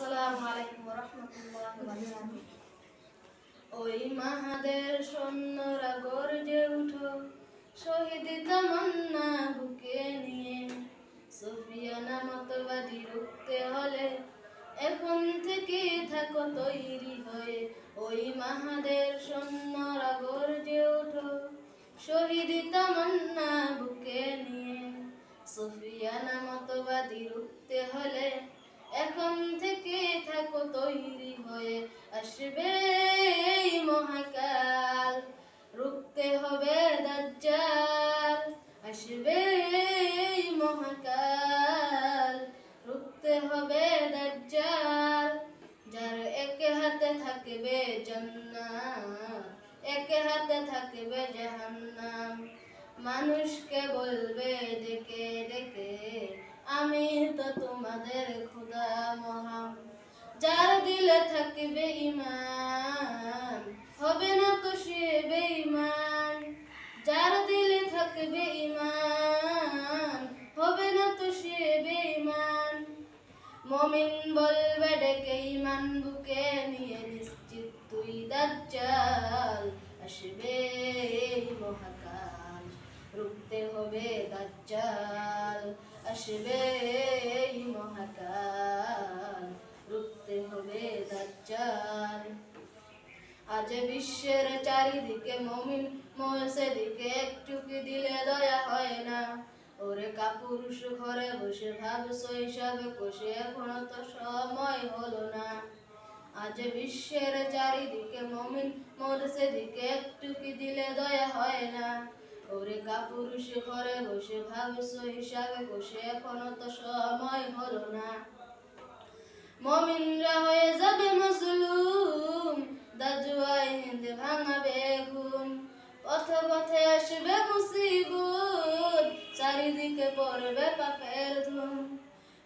আসসালামু আলাইকুম রাহমাতুল্লাহি ওই মাহাদের সৈন্যরা গর্জে উঠো, শহীদ তামান্না বুকে নিয়ে। সুফিয়ানা মতবাদী রুখতে হলে এখন থেকে থাকো তৈরি হয়ে। ওই মাহাদের সৈন্যরা গর্জে উঠো, শহীদ তামান্না বুকে নিয়ে। সুফিয়ানা মতবাদী রুখতে হলে এখন থেকে থাকো তৈরি হয়ে, আসবে এই মহাকাল। রুখতে হবে দাজ্জাল, আসবে এই মহাকাল। রুখতে হবে দাজ্জাল, যার একে হাতে থাকবে জান্নাত, একে হাতে থাকবে জাহান্নাম। মানুষকে বলবে, ডেকে ডেকে। আমি তো তোমাদের খোদা মহান, যার দিলে থাকবে ইমান হবে না তো সে বেঈমান, যার দিলে থাকবে ইমান হবে না তো সে বেঈমান। মমিন বলবে, ডেকে ইমান বুকে নিয়ে নিশ্চিত তুই দাজ্জাল আসবে এই মহাকাল রুখতে হবে দাজ্জাল আসবে এই মহাকাল। রুখতে হবে দাজ্জাল। আজ বিশ্বের চারিদিকে মমিন মহসে দিকে একটু কি দিলে দয়া হয় না। ওরে কাপুরুষ ঘরে বসে ভাব শৈশবে কষে, এখনও তো সময় হলো না। আজ বিশ্বের চারিদিকে মমিন মরসে দিকে একটু কি দিলে দয়া হয় না। ওরে কাপুরুষ ঘরে বসে ভাব হিসাবে বসে এখনও তো সময় হলো না। মমিনরা হয়ে যাবে মজলুম, দাজুয়াই হিন্দে ভাঙাবে ঘুম পথে পথে আসবে মুসিবত চারিদিকে পড়বে পাপের ধুম।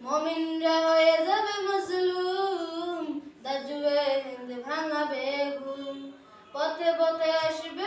মমিনরা হয়ে যাবে মজলুম দাজুয়ে হিন্দে ভাঙাবে ঘুম পথে পথে আসবে